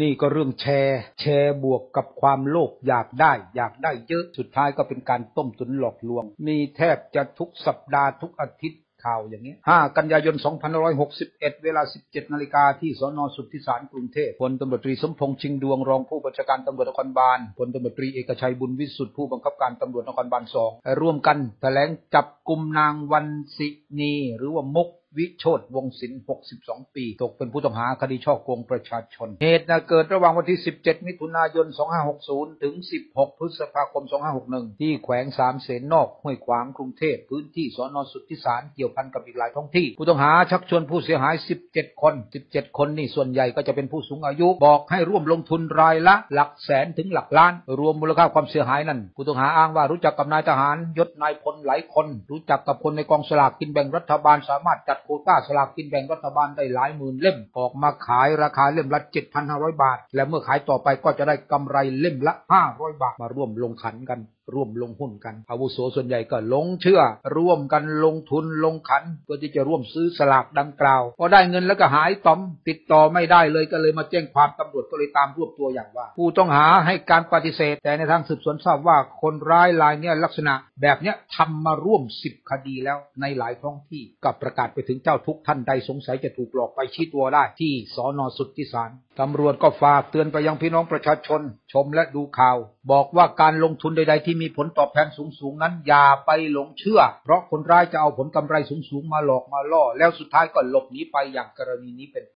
นี่ก็เรื่องแชร์ แชร์บวกกับความโลภอยากได้ อยากได้เยอะสุดท้ายก็เป็นการต้มตุนหลอกลวง มีแทบจะทุกสัปดาห์ทุกอาทิตย์ข่าวอย่างนี้5กันยายน 2561 เวลา 17 นาฬิกาที่สนสุทธิสารกรุงเทพพลตำรวจตรีสมพงษ์ชิงดวงรองผู้บัญชาการตำรวจนครบาลพลตำรวจตรีเอกชัยบุญวิสุทธิผู้บังคับการตำรวจนครบาลสองร่วมกันแถลงจับกลุ่มนางวันศินีหรือว่ามุก วิโชตวงศิลป์62 ปี ตกเป็นผู้ต้องหาคดีช่อโกงประชาชน เหตุนะเกิดระหว่างวันที่ 17 มิถุนายน 2560 ถึง 16 พฤษภาคม 2561 ที่แขวงสามเสนนอกห้วยขวางกรุงเทพพื้นที่สอนอสุทธิสารเกี่ยวพันกับอีกหลายท้องที่ ผู้ต้องหาชักชวนผู้เสียหาย 17 คน 17 คนนี่ส่วนใหญ่ก็จะเป็นผู้สูงอายุบอกให้ร่วมลงทุนรายละหลักแสนถึงหลักล้าน รวมมูลค่าความเสียหายนั้นผู้ต้องหาอ้างว่ารู้จักกับนายทหารยศนายพลหลายคน รู้จักกับคนในกองสลากกินแบ่งรัฐบาลสามารถจัดโคต้าสลากกินแบ่งรัฐบาลได้หลายหมื่นเล่มออกมาขายราคาเล่มละ 7,500 บาท และเมื่อขายต่อไปก็จะได้กำไรเล่มละ 500 บาทมาร่วมลงขันกัน ร่วมลงหุ้นกันอาวุโสส่วนใหญ่ก็ลงเชื่อ ร่วมกันลงทุนลงขันเพื่อที่จะร่วมซื้อสลากดังกล่าว พอได้เงินแล้วก็หายต่อม ติดต่อไม่ได้เลยก็เลยมาแจ้งความตำรวจก็เลยตามรวบตัวอย่างว่า ผู้ต้องหาให้การปฏิเสธ แต่ในทางสืบสวนทราบว่าคนร้ายรายเนี้ยลักษณะแบบเนี้ยทำมาร่วม10คดีแล้วในหลายท้องที่กับประกาศไปถึงเจ้าทุกท่านใดสงสัยจะถูกหลอกไปชี้ตัวได้ที่สอนอสุทธิสารตำรวจก็ฝากเตือนไปยังพี่น้องประชาชน ชมและดูข่าว บอกว่าการลงทุนใดๆที่มีผลตอบแทนสูงๆนั้นอย่าไปหลงเชื่อ เพราะคนร้ายจะเอาผลกำไรสูงๆมาหลอกมาล่อ แล้วสุดท้ายก็หลบหนีไปอย่างกรณีนี้เป็น